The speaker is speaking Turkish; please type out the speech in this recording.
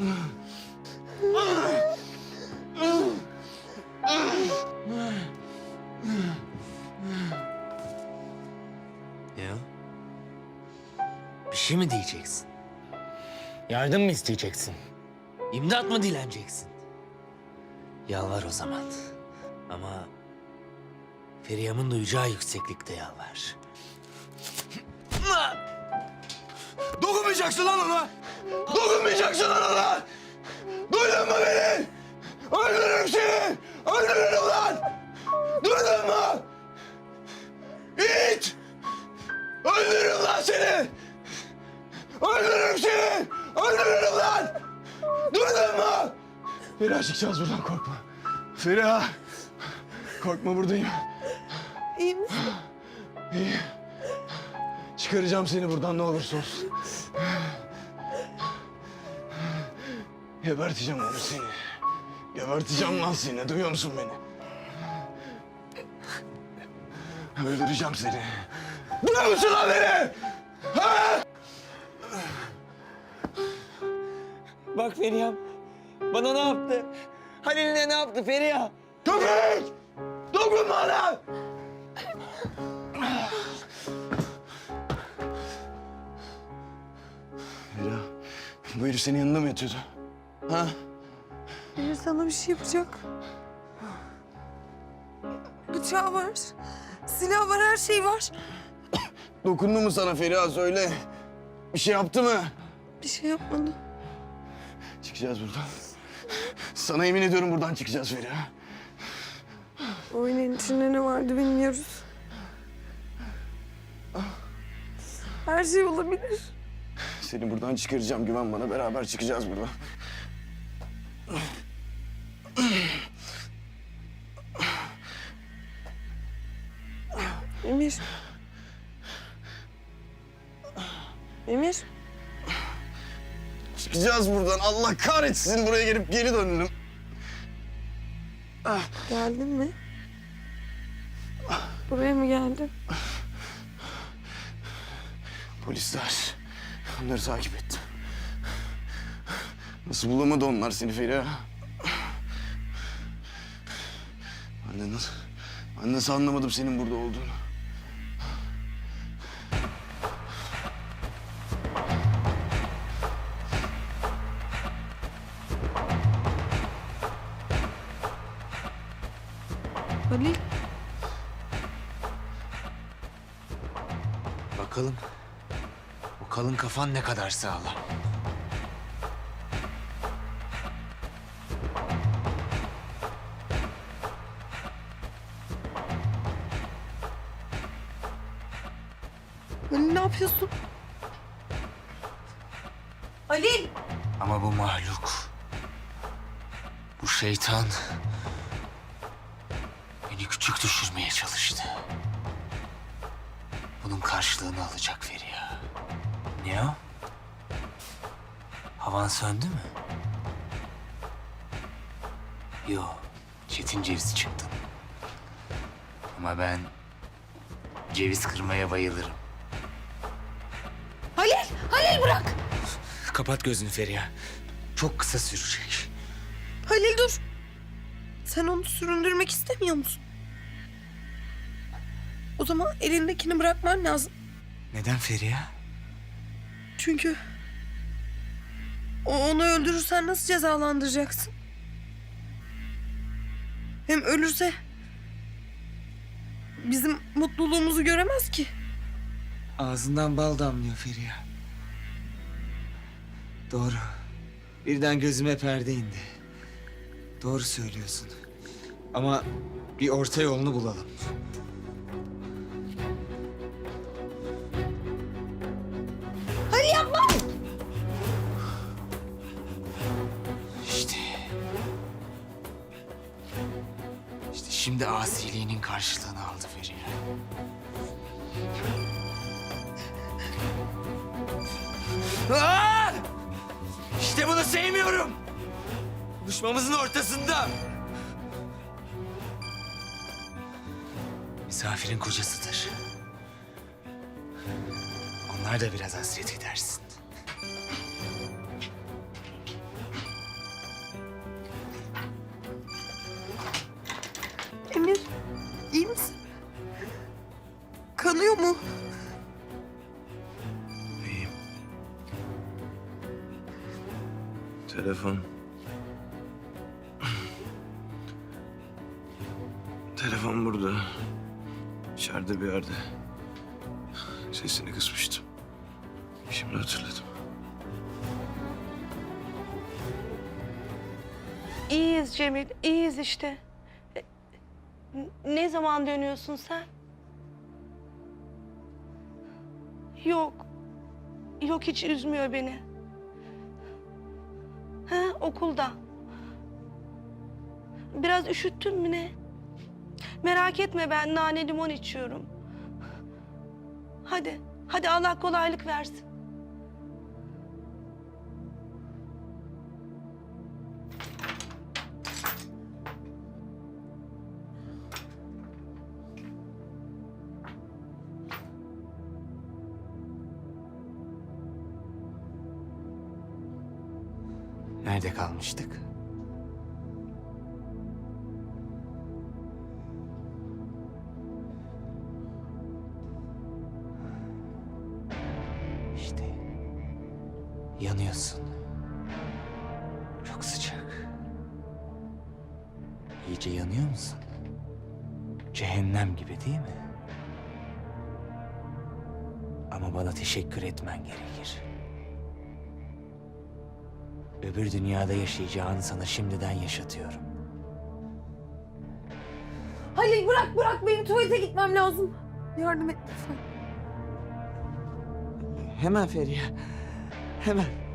O? Bir şey mi diyeceksin? Yardım mı isteyeceksin? İmdat mı dileneceksin? Yalvar o zaman. Ama Feriha'mın duyacağı yükseklikte yalvar. Dokunmayacaksın lan ona! Dokunmayacaksın ona! Duydun mu beni? Öldürürüm seni! Öldürürüm lan! Duydun mu? İt! Öldürürüm lan seni! Öldürürüm seni! Öldürürüm lan! Duydun mu? Feriha çıkacağız buradan korkma. Feriha! Korkma buradayım. İyi misin? İyi. Çıkaracağım seni buradan ne olursa olsun. Geberteceğim onu seni. Geberteceğim lan seni. Duyuyor musun beni? Öldüreceğim seni. Duyuyor musun lan beni? Ha? Bak Feriha'm. Bana ne yaptı? Halil'ine ne yaptı Feriha? Köpek! Dokunma lan! Mira, bu herif senin yanında mı yatıyordu? Ha? Emir sana bir şey yapacak. Bıçağı var. Silah var, her şey var. Dokundu mu sana Feriha söyle. Bir şey yaptı mı? Bir şey yapmadı. Çıkacağız buradan. Sana yemin ediyorum buradan çıkacağız Feriha. Oyunun içinde ne vardı bilmiyoruz. Her şey olabilir. Seni buradan çıkaracağım güven bana. Beraber çıkacağız buradan. Emir. Emir. Çıkacağız buradan. Allah kahretsin buraya gelip geri döndüm. Geldin mi? Buraya mı geldin? Polisler. Onları takip ettim. Nasıl bulamadı onlar seni Feriha? De nasıl, nasıl anlamadım senin burada olduğunu. Halil. Bakalım. Bu kalın kafan ne kadar sağlam. Ne yapıyorsun? Halil. Ama bu mahluk, bu şeytan beni küçük düşürmeye çalıştı. Bunun karşılığını alacak Feriha. Ne o? Havan söndü mü? Yo, çetin ceviz çıktın. Ama ben ceviz kırmaya bayılırım. Halil. Bırak. Kapat gözünü Feriha. Çok kısa sürecek. Halil dur. Sen onu süründürmek istemiyor musun? O zaman elindekini bırakman lazım. Neden Feriha? Çünkü o- onu öldürürsen nasıl cezalandıracaksın? Hem ölürse bizim mutluluğumuzu göremez ki. Ağzından bal damlıyor Feriha. Doğru. Birden gözüme perde indi. Doğru söylüyorsun. Ama bir orta yolunu bulalım. Hadi yapma! İşte. İşte şimdi asiliğinin karşılığını aldı Feriha. Aa! İşte bunu sevmiyorum. Buluşmamızın ortasında. Misafirin kocasıdır. Onlar da biraz hasret edersin. Telefon. Telefon burada. İçeride bir yerde. Sesini kısmıştım. Şimdi hatırladım. İyiyiz Cemil, iyiyiz işte. Ne zaman dönüyorsun sen? Yok. Yok hiç üzmüyor beni. Okulda. Biraz üşüttün mü ne? Merak etme ben nane limon içiyorum. Hadi, hadi Allah kolaylık versin. Nerede kalmıştık? İşte yanıyorsun. Çok sıcak. İyice yanıyor musun? Cehennem gibi değil mi? Ama bana teşekkür etmen gerekir. Öbür dünyada yaşayacağını sana şimdiden yaşatıyorum. Halil bırak bırak beni tuvalete gitmem lazım. Yardım et lütfen. Hemen Feriha. Hemen.